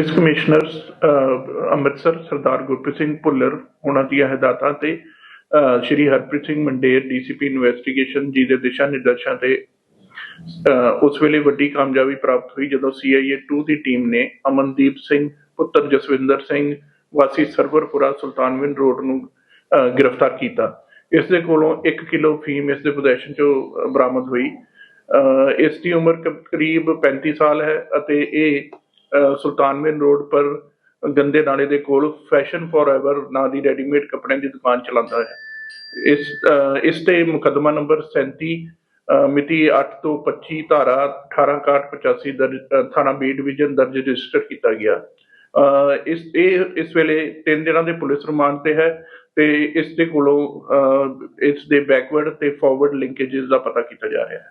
Police commissioner Amritsar Sardar Gurpreet Singh Bhullar, ਉਹਨਾਂ ਦੀਆਂ ਹਦਾਇਤਾਂ ਤੇ ਸ਼੍ਰੀ ਹਰਪ੍ਰੀਤ ਸਿੰਘ ਮੰਡੇਰ, ਡੀਸੀਪੀ ਇਨਵੈਸਟੀਗੇਸ਼ਨ ਜੀ ਦੇ ਦਿਸ਼ਾ ਨਿਰਦੇਸ਼ਾਂ ਤੇ ਉਸ ਵੇਲੇ ਵੱਡੀ ਕਾਮਯਾਬੀ ਪ੍ਰਾਪਤ ਹੋਈ ਜਦੋਂ ਸੀਆਈਏ 2 ਦੀ ਟੀਮ ਨੇ ਅਮਨਦੀਪ ਸਿੰਘ, ਪੁੱਤਰ ਜਸਵਿੰਦਰ ਸਿੰਘ, ਵਾਸੀ ਸਰਵਰਪੁਰਾ ਸੁਲਤਾਨਵਿੰਦ ਰੋਡ ਨੂੰ ਗ੍ਰਿਫਤਾਰ ਕੀਤਾ। ਇਸ ਦੇ ਕੋਲੋਂ 1 ਕਿਲੋ ਫੀਮ ਇਸ ਦੇ ਪੋਜੈਸ਼ਨ ਚੋਂ ਬਰਾਮਦ ਹੋਈ। ਇਸ ਦੀ ਉਮਰ ਕਰੀਬ 35 ਸਾਲ ਹੈ ਅਤੇ ਇਹ ਸੁਲਤਾਨ ਸੁਲਤਾਨਵਿੰਦ ਰੋਡ ਪਰ ਗੰਦੇ ਨਾਲੇ ਦੇ ਕੋਲ ਫੈਸ਼ਨ ਫੋਰਐਵਰ ਨਾਂ ਦੀ ਰੈਡੀਮੇਡ ਕੱਪੜਿਆਂ ਦੀ ਦੁਕਾਨ ਚਲਾਉਂਦਾ ਹੈ। ਇਸ ਇਸ ਤੇ ਮੁਕੱਦਮਾ ਨੰਬਰ 37 ਮਿਤੀ 8 ਤੋਂ 25 ਧਾਰਾ 186185 ਦਰਜ ਥਾਣਾ ਬੀ ਡਿਵੀਜ਼ਨ ਦਰਜ ਰਜਿਸਟਰ ਕੀਤਾ ਗਿਆ। ਅਹ, ਇਸ ਇਹ ਇਸ ਵੇਲੇ ਤਿੰਨ ਦਿਨਾਂ ਦੇ ਪੁਲਿਸ ਰਿਮਾਂਡ ਤੇ ਹੈ ਤੇ ਇਸ ਦੇ ਕੋਲੋਂ ਅਹ, ਇਸ ਦੇ ਬੈਕਵਰਡ ਤੇ ਫਾਰਵਰਡ ਲਿੰਕੇजेस ਦਾ ਪਤਾ ਕੀਤਾ ਜਾ ਰਿਹਾ ਹੈ।